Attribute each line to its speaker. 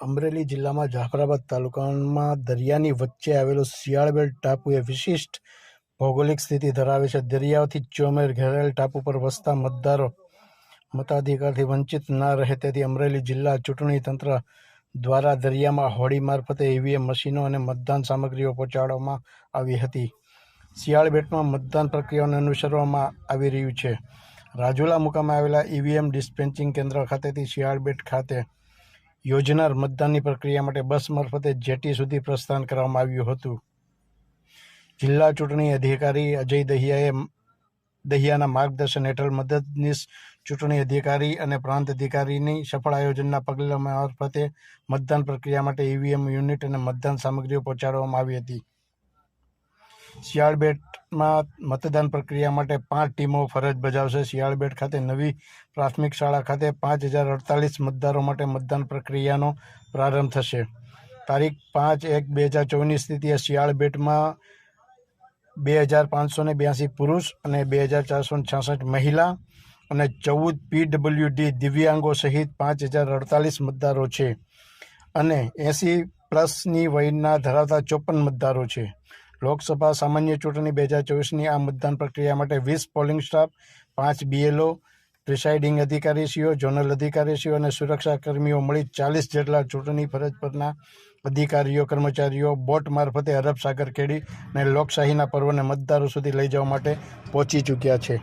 Speaker 1: અમરેલી જિલ્લામાં જાફરાબાદ તાલુકામાં દરિયાની વચ્ચે આવેલો શિયાળબેટ ટાપુ એ વિશિષ્ટ ભૌગોલિક સ્થિતિ ધરાવે છે. દરિયાથી ચોમેર ઘેરાયેલ ટાપુ પર વસતા મતદારો મતાધિકારથી વંચિત ના રહે તેથી અમરેલી જિલ્લા ચૂંટણી તંત્ર દ્વારા દરિયામાં હોડી મારફતે ઈવીએમ મશીનો અને મતદાન સામગ્રીઓ પહોંચાડવામાં આવી હતી. શિયાળબેટમાં મતદાન પ્રક્રિયાને અનુસરવામાં આવી રહ્યું છે. રાજુલા મુકામે આવેલા ઈવીએમ ડિસ્પેન્ચિંગ કેન્દ્ર ખાતેથી શિયાળબેટ ખાતે યોજનાર મતદાનની પ્રક્રિયા માટે બસ મારફતે જેટી સુધી પ્રસ્થાન કરવામાં આવ્યું હતું. જિલ્લા ચૂંટણી અધિકારી અજય દહિયાએ દહિયાના માર્ગદર્શન હેઠળ મદદનીશ ચૂંટણી અધિકારી અને પ્રાંત અધિકારીની સફળ આયોજનના પગલા મારફતે મતદાન પ્રક્રિયા માટે ઈવીએમ યુનિટ અને મતદાન સામગ્રીઓ પહોંચાડવામાં આવી હતી. શિયાળબેટમાં મતદાન પ્રક્રિયા માટે પાંચ ટીમો ફરજ બજાવશે. શિયાળબેટ ખાતે નવી પ્રાથમિક શાળા ખાતે પાંચ હજાર અડતાલીસ મતદારો માટે મતદાન પ્રક્રિયાનો પ્રારંભ થશે. તારીખ પાંચ એક બે હજાર ચોવીસની સ્થિતિએ શિયાળબેટમાં બે હજાર પાંચસો ને બ્યાસી પુરુષ અને બે હજાર ચારસો ને છાસઠ મહિલા અને ચૌદ પીડબ્લ્યુડી દિવ્યાંગો સહિત પાંચ હજાર અડતાલીસ મતદારો છે. અને એંસી પ્લસની વયના ધરાવતા ચોપન મતદારો છે. લોકસભા સામાન્ય ચૂંટણી બે હજાર ચોવીસની આ મતદાન પ્રક્રિયા માટે વીસ પોલિંગ સ્ટાફ, પાંચ બીએલઓ પ્રિસાઇડિંગ અધિકારીશ્રીઓ, ઝોનલ અધિકારીશ્રીઓ અને સુરક્ષા કર્મીઓ મળી ચાલીસ જેટલા ચૂંટણી ફરજ પરના અધિકારીઓ, કર્મચારીઓ બોટ મારફતે અરબ સાગર ખેડી અને લોકશાહીના પર્વને મતદારો સુધી લઈ જવા માટે પહોંચી ચૂક્યા છે.